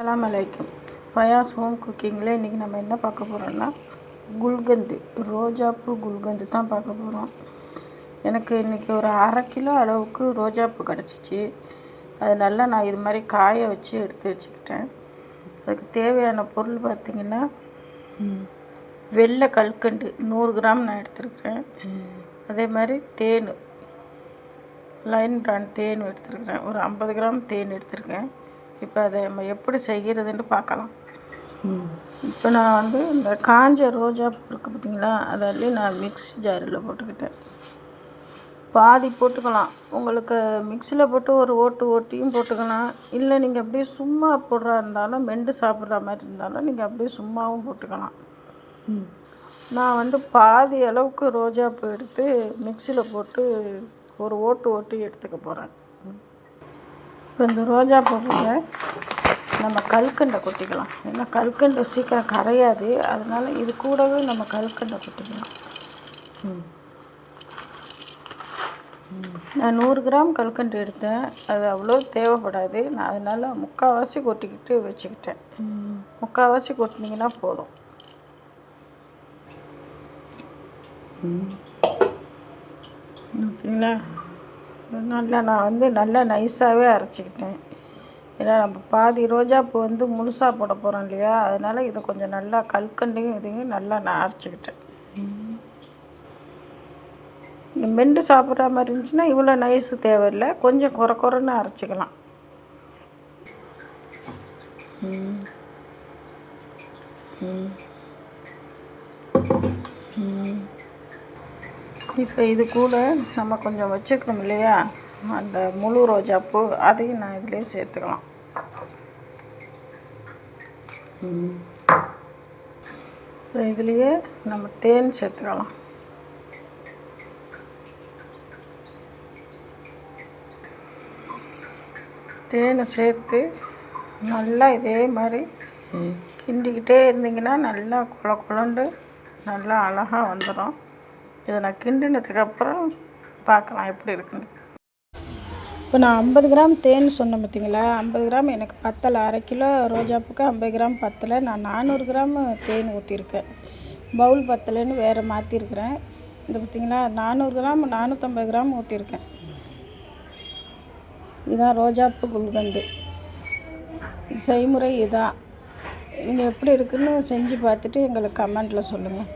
அலாம் அலைக்கும். ஃபயாஸ் ஹோம் குக்கிங்கில் இன்றைக்கி நம்ம என்ன பார்க்க போகிறோம்னா குல்கந்து. ரோஜாப்பூ குல்கந்து தான் பார்க்க போகிறோம். எனக்கு இன்றைக்கி ஒரு அரை கிலோ அளவுக்கு ரோஜாப்பூ கிடச்சிச்சு. அது நல்லா நான் இது மாதிரி காய வச்சு எடுத்து வச்சுக்கிட்டேன். அதுக்கு தேவையான பொருள் பார்த்திங்கன்னா வெள்ளை கல்கண்டு. நூறு கிராம் நான் எடுத்துருக்கிறேன். அதே மாதிரி தேன். லைன் பிராண்ட் தேன் எடுத்துருக்கிறேன். ஒரு ஐம்பது கிராம் தேன் எடுத்திருக்கேன். இப்போ அதை நம்ம எப்படி செய்கிறதுன்னு பார்க்கலாம். இப்போ நான் வந்து இந்த காஞ்ச ரோஜா பூ இருக்குது பார்த்தீங்களா? அதை நான் மிக்ஸி ஜாரில் போட்டுக்கிட்டேன். பாதி போட்டுக்கலாம். உங்களுக்கு மிக்சியில் போட்டு ஒரு ஓட்டு ஓட்டியும் போட்டுக்கலாம். இல்லை நீங்கள் அப்படியே சும்மா போடுறா இருந்தாலும் மெண்டு சாப்பிட்ற மாதிரி இருந்தாலும் நீங்கள் அப்படியே சும்மாவும் போட்டுக்கலாம். நான் வந்து பாதி அளவுக்கு ரோஜா பூ எடுத்து மிக்சியில் போட்டு ஒரு ஓட்டு ஓட்டி எடுத்துக்க போகிறேன் இப்போ இந்த ரோஜா பூவில் நம்ம கல்கண்டை கொட்டிக்கலாம். ஏன்னா கல்கண்டு சீக்கிரம் கரையாது. அதனால் இது கூடவே நம்ம கல்கண்டை கொட்டிக்கலாம். நான் நூறு கிராம் கல்கண்டு எடுத்தேன். அது அவ்வளோ தேவைப்படாது. நான் அதனால் முக்கால்வாசி கொட்டிக்கிட்டு வச்சுக்கிட்டேன். முக்கால்வாசி கொட்டினீங்கன்னா போதும். பார்த்தீங்களா நல்லா நான் வந்து நல்லா நைஸாகவே அரைச்சிக்கிட்டேன். ஏன்னா நம்ம பாதி ரோஜாப்பூ வந்து முழுசாக போட போகிறோம் இல்லையா? அதனால் இதை கொஞ்சம் நல்லா கல்கண்டையும் இதையும் நல்லா நான் அரைச்சிக்கிட்டேன். இந்த மெண்டு சாப்பிட்ற மாதிரி இருந்துச்சுன்னா இவ்வளோ நைஸு தேவையில்லை. கொஞ்சம் குறை குறைன்னு அரைச்சிக்கலாம். இப்போ இது கூட நம்ம கொஞ்சம் வச்சுக்கணும் இல்லையா? அந்த முழு ரோஜாப்பூ அதையும் நான் இதிலே சேர்த்துக்கலாம். இப்போ இதுலேயே நம்ம தேன் சேர்த்துக்கலாம். தேனை சேர்த்து நல்லா இதே மாதிரி கிண்டிக்கிட்டே இருந்தீங்கன்னா நல்லா குழ குழண்டு நல்லா அழகாக வந்துடும். இதை நான் கிண்டினதுக்கப்புறம் பார்க்கலாம் எப்படி இருக்குன்னு. இப்போ நான் ஐம்பது கிராம் தேன் சொன்னேன் பார்த்தீங்களா? ஐம்பது கிராம் எனக்கு பத்தலை. அரை கிலோ ரோஜாப்புக்கு ஐம்பது கிராம் பத்தலை. நான் நானூறு கிராம் தேன் ஊற்றிருக்கேன் பவுல் பத்தலைன்னு வேறு மாற்றிருக்கிறேன் இது பார்த்தீங்களா? நானூறு கிராம் நானூற்றம்பது கிராம் ஊற்றிருக்கேன் இதுதான் ரோஜாப்பூ குல்கந்து. செய்முறை இதான். நீங்கள் எப்படி இருக்குன்னு செஞ்சு பார்த்துட்டு எங்களுக்கு கமெண்ட்டில் சொல்லுங்கள்